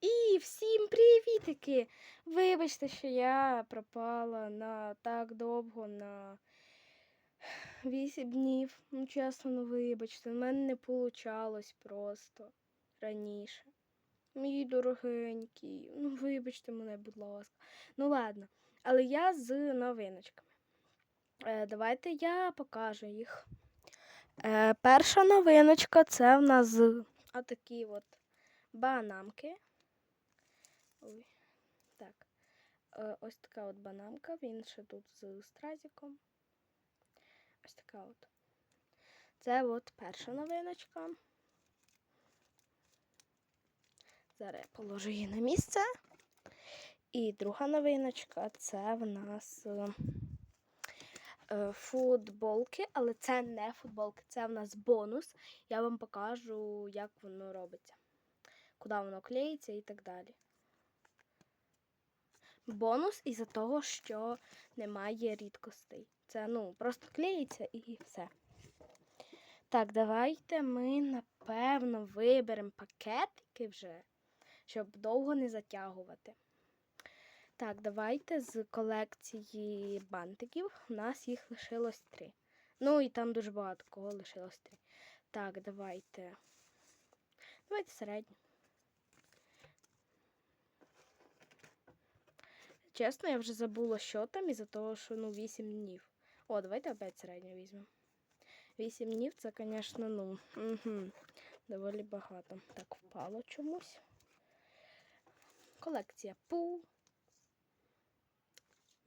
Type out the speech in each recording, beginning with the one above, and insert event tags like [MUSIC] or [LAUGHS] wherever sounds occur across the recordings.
І всім привітики! Вибачте, що я пропала на так довго, на 8 днів. Ну, чесно, ну вибачте, в мене не вийшло просто раніше. Мій дорогенький, ну вибачте мене, будь ласка. Ну ладно, але я з новиночками. Е, давайте я покажу їх. Е, перша новиночка це в нас отакі от банамки. Ой, так. Е, ось така от банамка, він ще тут з стразиком. Ось така от. Це от перша новиночка. Зараз я положу її на місце. І друга новиночка це в нас е, е, футболки, але це не футболки, це в нас бонус. Я вам покажу, як воно робиться, куди воно клеїться і так далі. Бонус із-за того, що немає рідкостей. Це ну, просто клеїться і все. Так, давайте ми, напевно, виберемо пакетики вже, щоб довго не затягувати. Так, давайте з колекції бантиків. У нас їх лишилось три. Ну і там дуже багато кого лишилось три. Так, давайте. Давайте середню. Чесно, я вже забула, що там, із-за того, що ну 8 днів. О, давайте опять середню візьмемо. 8 днів це, звісно, ну, угу, доволі багато. Так, впало чомусь. Колекція пул.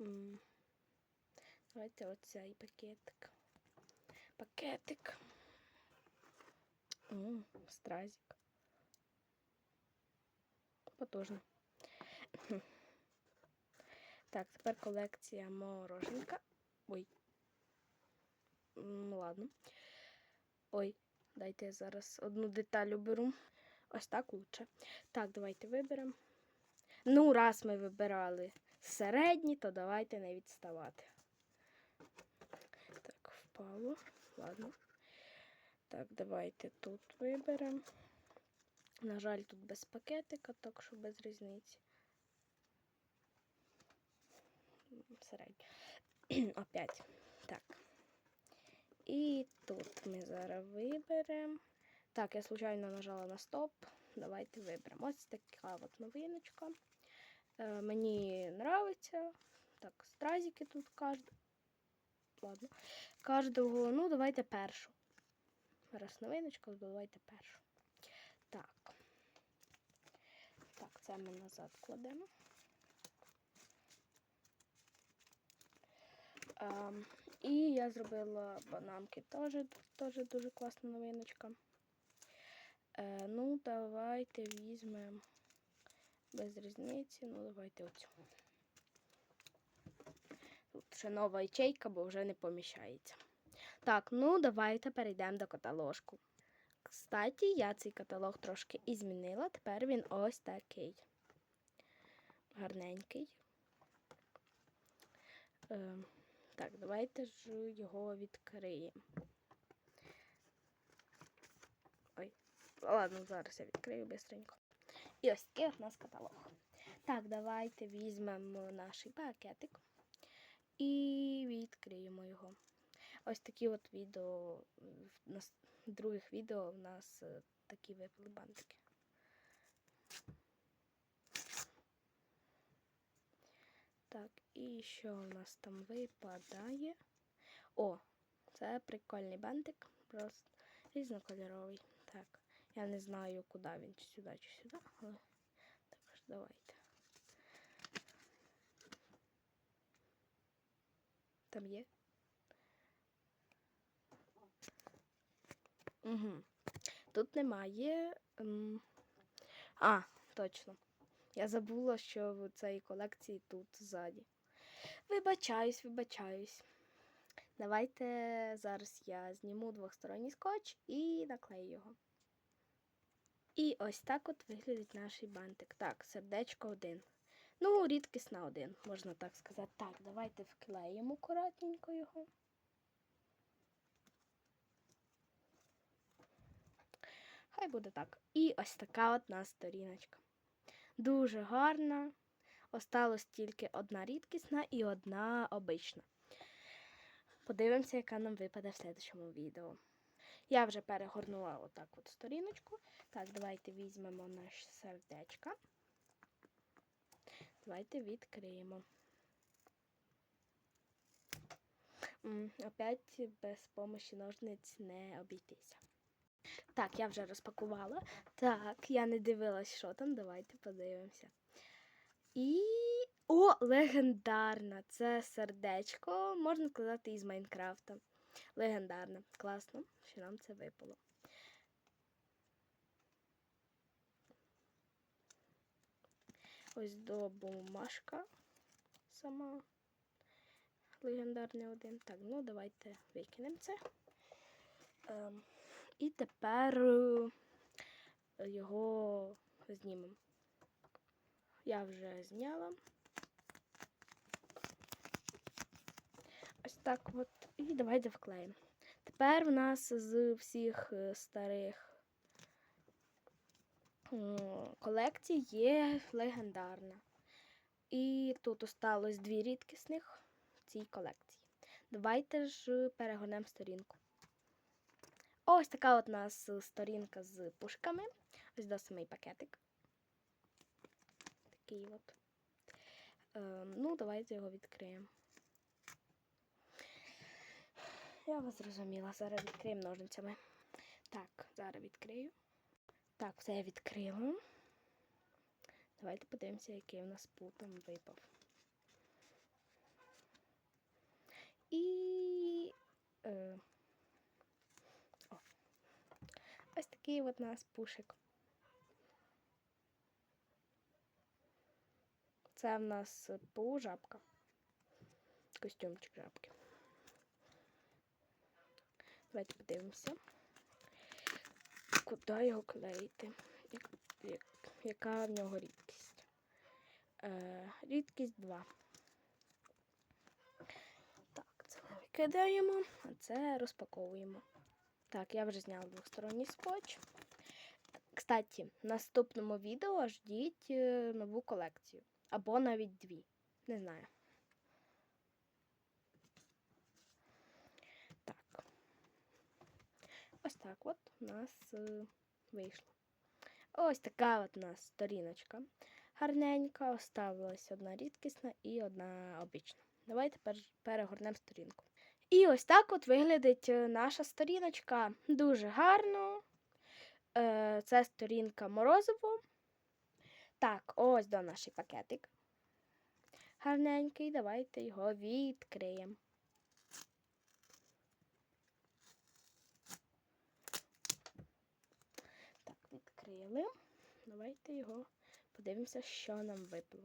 М. Давайте оцей пакетик. Пакетик. М, Стразик. Потужно. Так, тепер колекція мороженка. Ой. М, Ладно. Ой, дайте я зараз одну деталь уберу. Ось так лучше. Так, давайте виберемо. Ну, раз ми вибирали середні, то давайте не відставати. Так, впало. Ладно. Так, давайте тут виберемо. На жаль, тут без пакетика, так що без різниці. Середньо. [CLEARS THROAT] Опять. Так. І тут ми зараз виберемо. Так, я случайно нажала на стоп. Давайте виберемо. Ось така от новиночка. Е, мені нравиться. Так, стразики тут кожного. Ладно. Кожного, ну, давайте першу. Раз новиночка, давайте першу. Так. Так, це ми назад кладемо. І я зробила бананки теж, теж дуже класна новиночка. Е, ну, давайте візьмемо без різниці. Ну, давайте оцю. Тут ще нова ячейка, бо вже не поміщається. Так, ну давайте перейдемо до каталожку. Кстати, я цей каталог трошки і змінила. Тепер він ось такий. Гарненький. Е, так, давайте ж його відкриємо. Ой, ладно, зараз я відкрию бистренько. І ось такий у нас каталог. Так, давайте візьмемо наш пакетик і відкриємо його. Ось такі от відео, в нас- других відео в нас е, такі випали бантики. Так, і що у нас там випадає? О, це прикольний бантик, просто різнокольоровий. Так, я не знаю, куди він, чи сюди, чи сюди, але також давайте. Там є? Угу. Тут немає. ем, А, точно. Я забула, що в цій колекції тут ззаді. Вибачаюсь, вибачаюсь. Давайте зараз я зніму двосторонній скотч і наклею його. І ось так от виглядить наш бантик. Так, сердечко один. Ну, рідкісна один, можна так сказати. Так, давайте вклеїмо акуратненько його. Хай буде так. І ось така от нас сторіночка. Дуже гарна. Осталось тільки одна рідкісна і одна обична. Подивимося, яка нам випаде в слідчому відео. Я вже перегорнула отак от сторіночку. Так, давайте візьмемо наше сердечко. Давайте відкриємо. Опять без помощі ножниць не обійтися. Так, я вже розпакувала. Так, я не дивилась, що там. Давайте подивимося. І. О, легендарна! Це сердечко, можна сказати, із Майнкрафта. Легендарна. Класно, що нам це випало. Ось до бумажка сама. Легендарний один. Так, ну давайте викинемо це. Ем, і тепер е, його знімемо. Я вже зняла. Ось так от. І давайте вклеїмо. Тепер в нас з всіх е, старих колекцій є легендарна. І тут осталось дві рідкісних в цій колекції. Давайте ж перегорнемо сторінку. Ось така от нас сторінка з пушками. Ось до самий пакетик. Такий от. Ем, ну, давайте його відкриємо. Я вас зрозуміла. Зараз відкриємо ножницями. Так, зараз відкрию. Так, все я відкрила. Давайте подивимося, який у нас пул там випав. І. Е, о, ось такий от нас пушик. Це в нас пу жабка. Костюмчик жабки. Давайте подивимося. Куди його клеїти? Як, як, яка в нього рідкість? Е, рідкість 2. Так, це ми викидаємо, а це розпаковуємо. Так, я вже зняла двосторонній скотч. Кстати, в наступному відео ждіть е, нову колекцію. Або навіть дві. Не знаю. Так. Ось так от у нас е, вийшло. Ось така от у нас сторіночка. Гарненька, оставилась одна рідкісна і одна обична. Давайте перегорнемо сторінку. І ось так от виглядить е, наша сторіночка. Дуже гарно. Е, Це сторінка морозиво. Так, ось до наш пакетик. Гарненький, давайте його відкриємо. Так, відкрили. Давайте його подивимося, що нам випало.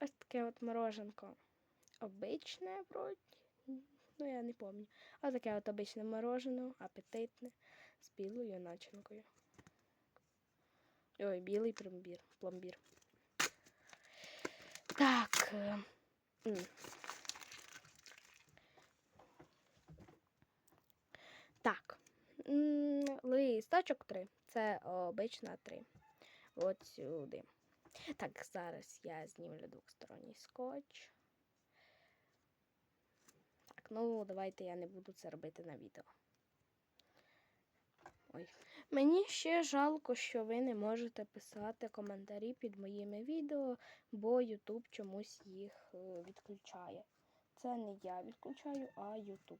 Ось таке от мороженко. Обичне, вроді. Ну, я не пам'ятаю. Ось таке от обичне морожене, апетитне, з білою начинкою. Ой, білий пломбір. пломбір. Так. е. Так. Листочок 3. Це обична 3. От сюди. Так, зараз я знімлю двосторонній скотч. Ну давайте я не буду це робити на відео. Ой. Мені ще жалко, що ви не можете писати коментарі під моїми відео, бо YouTube чомусь їх е, відключає. Це не я відключаю, а YouTube.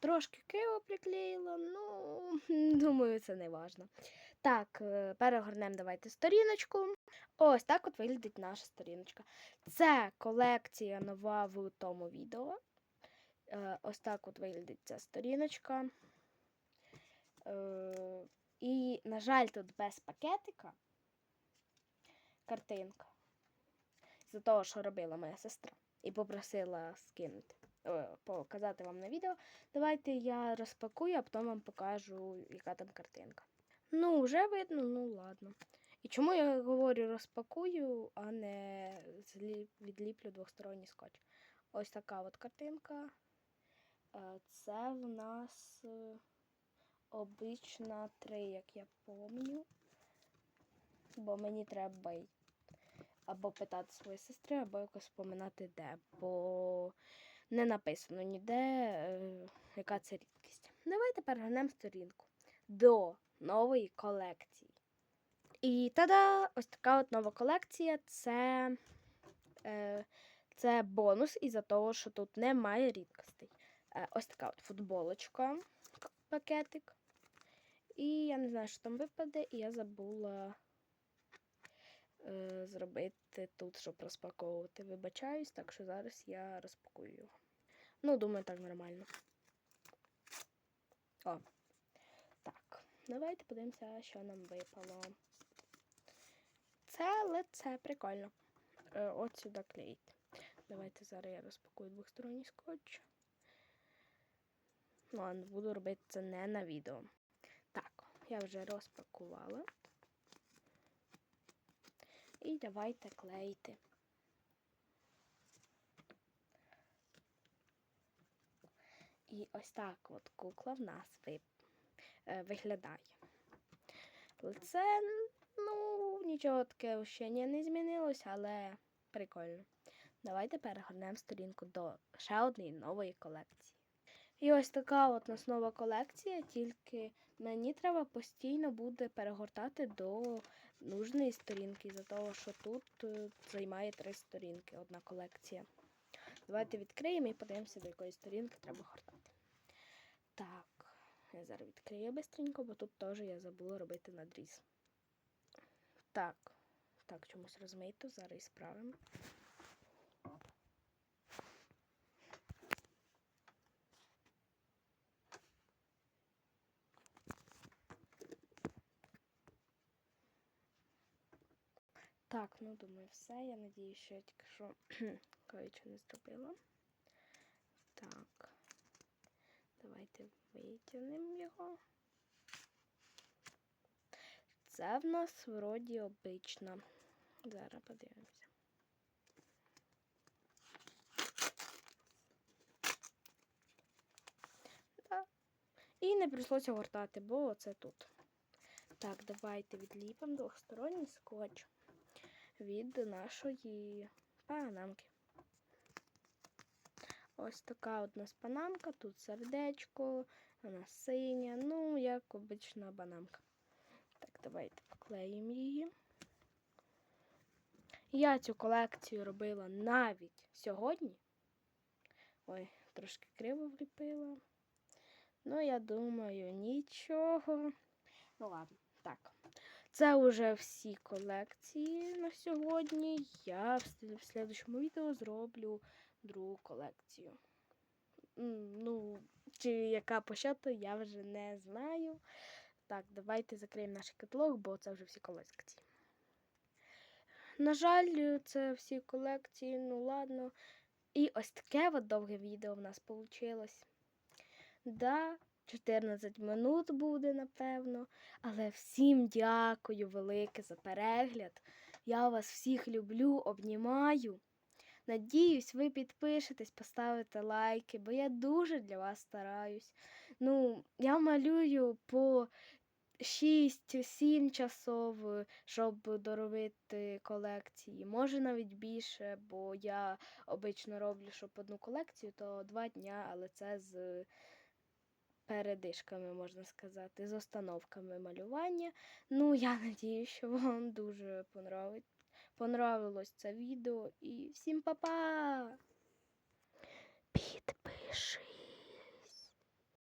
Трошки криво приклеїла, ну, [LAUGHS] думаю, це не важно. Так, е, перегорнемо давайте сторіночку. Ось так от виглядить наша сторіночка. Це колекція нова в тому відео. Е, Ось так от виглядить ця сторіночка. Е, І, на жаль, тут без пакетика картинка. За того, що робила моя сестра. І попросила скинути, е, показати вам на відео. Давайте я розпакую, а потім вам покажу, яка там картинка. Ну, вже видно, ну ладно. І чому я говорю розпакую, а не відліплю двосторонній скотч? Ось така от картинка. Е, Це в нас е, обична 3, як я пам'ятаю. Бо мені треба або питати своєї сестри, або якось вспоминати де, бо не написано ніде, е, яка це рідкість. Давайте перегорнемо сторінку до нової колекції. І та-да! Ось така от нова колекція це, це бонус із-за того, що тут немає рідкостей. Е, ось така от футболочка, пакетик. І я не знаю, що там випаде, і я забула е, зробити тут, щоб розпаковувати. Вибачаюсь, так що зараз я розпакую його. Ну, думаю, так нормально. О. Так, давайте подивимося, що нам випало. Це лице прикольно. Е, от сюди клеїти. Давайте зараз я розпакую двосторонній скотч. Ладно, буду робити це не на відео. Так, я вже розпакувала. І давайте клеїти. І ось так от кукла в нас е, виглядає. Лице, ну, нічого таке ощущення не змінилось, але прикольно. Давайте перегорнемо сторінку до ще однієї нової колекції. І ось така от нас нова колекція, тільки мені треба постійно буде перегортати до нужної сторінки, за того, що тут е, займає три сторінки одна колекція. Давайте відкриємо і подивимося, до якої сторінки треба гортати. Так, я зараз відкрию бистренько, бо тут теж я забула робити надріз. Так, так, чомусь розмито, зараз і справимо. Так, ну думаю, все. Я надію, що я тільки що [CLEARS THROAT] кое-що не зробила. Так. Давайте витягнемо його. Це в нас вроді обична. Зараз подивимося. І не прийшлося гортати, бо це тут. Так, давайте відліпимо двохсторонній скотч від нашої панамки. Ось така от нас панамка, тут сердечко, вона синя, ну, як обична бананка. Так, давайте поклеїмо її. Я цю колекцію робила навіть сьогодні. Ой, трошки криво вліпила. Ну, я думаю, нічого. Ну ладно, так. Це вже всі колекції на сьогодні. Я в слідчому відео зроблю другу колекцію. Ну, чи яка по счету, я вже не знаю. Так, давайте закриємо наш каталог, бо це вже всі колекції. На жаль, це всі колекції, ну ладно. І ось таке от довге відео в нас вийшло. Да, 14 минут буде, напевно. Але всім дякую велике за перегляд. Я вас всіх люблю, обнімаю. Надіюсь, ви підпишетесь, поставите лайки, бо я дуже для вас стараюсь. Ну, я малюю по 6-7 часов, щоб доробити колекції. Може навіть більше, бо я обично роблю, щоб одну колекцію, то 2 дня, але це з передишками, можна сказати, з установками малювання. Ну, я [LAUGHS] надію, що вам дуже понравилось це відео. І всім па-па! Підпиши.